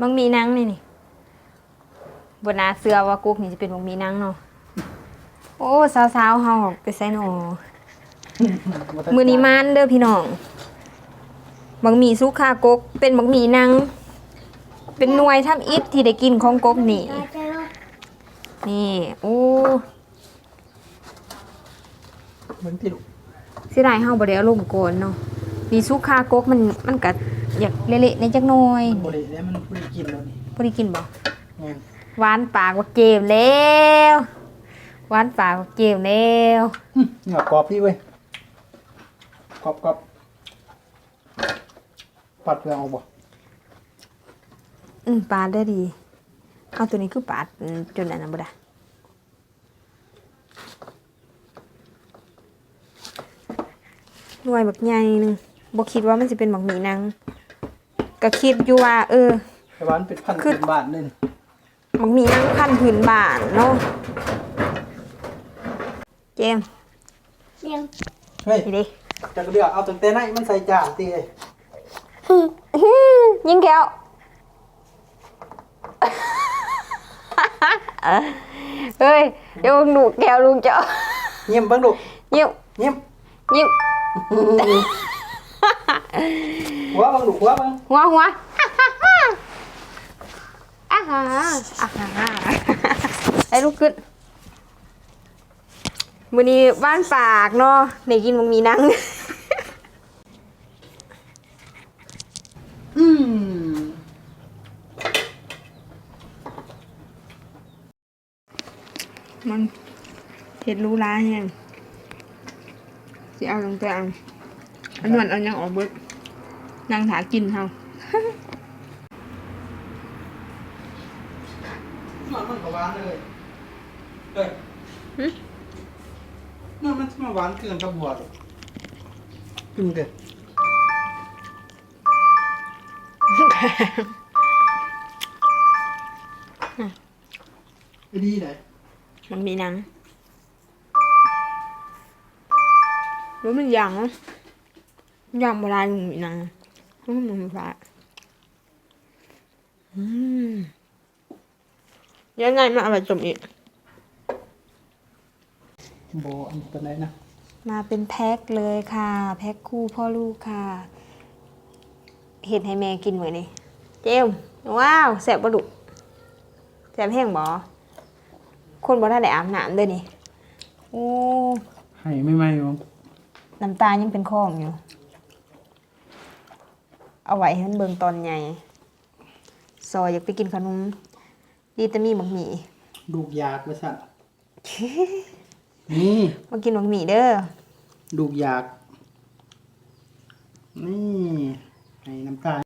บางมีหนังนี่นี่บนนาเสือว่ากุ๊กนี่จะเป็นบางมีหนังเนาะโอ้สาวๆเฮาไปใส่หนอมือนี้มานเด้อพี่น้องบางมีสุขากก เป็นบางมีหนังเป็นหน่วยทำอิฐที่ได้กินของกกนี่ นี่โอ้เหมือนพี่ลูกเสิได้เฮาบ่ได้เอาลงก่อนเนาะมีสุขากกมันมันก็ อยากเละๆในจักหน่อยบริแล้วมันบริกินแล้วนี่บ่ได้กินบ่งานหวานปากว่าเกมแล้วหวานปากว่าเกมแล้วนี่กรอบพี่เว้ยกรอบกรอบปัดเปลือกออกบ่อืมปาดได้ดีเอาตัวนี้คือปาดอืมจนอันนั้นบ่ได้หน่วยบักใหญ่หนึง บ่คิดว่ามันสิเป็นบักหมีนางก็คิดอยู่ว่า เออ แต่ว่ามันเป็นพันธุ์คือพื้นบ้านเลยนี่บักหมีนางพันธุ์พื้นบ้านเนาะเจมส์เรียงเฮ้ยนี่ดิจักเดือกเอาตั้งแต่ไหนมันใส่จานตีเลยยิงแก้ว เฮ้ยเดี๋ยวมึงดูแก้วลุงเจ้าเงียบเบ้างลูกยิ้มเงียบยิ้ม หัวเบ้างลูกหัวเบ้างหัวหัวอ่าฮะอ่าฮะไอ้ลูกขึ้นมื้อนี้บ้านปากเนาะได้กินมึงมีนังอืมมันเห็ดรู้ร้ายแฮงสิเอาตั้งแต่อัน อันนั้นเอายังออกเบิดนางถากินเฮามันมันก็หวานเลยเฮ้ยมันมันมาหวานเกินกับบัวเลยกินเกินไอ้ดีไหนมันมีหนังแล้วมันยังอะ ยังโบราณมันมีหนังอืมมันฟ้าอืมยังไงมาเอาไปจมอีกโบอันเป็นไรนะมาเป็นแพ็คเลยค่ะ แพ็คคู่พ่อลูกค่ะ เห็ดให้แม่กินเหมือนนี่เจมส์ว้าวแสบบดุแสบแห้งบอคนบ่ได้ได้อาบน้ำด้วยนี่โอ้ให้ไม่ไหมมั้งน้ำตายังเป็นข้องอยู่ เอาไว้ให้มันเบิ่งตอนใหญ่ซอยอยากไปกินขนมดีแต่มีบักหมี่ลูกยากว่าสั่นนี่มากินบักหมี่เด้อลูกยากนี่ให้น้ำตาล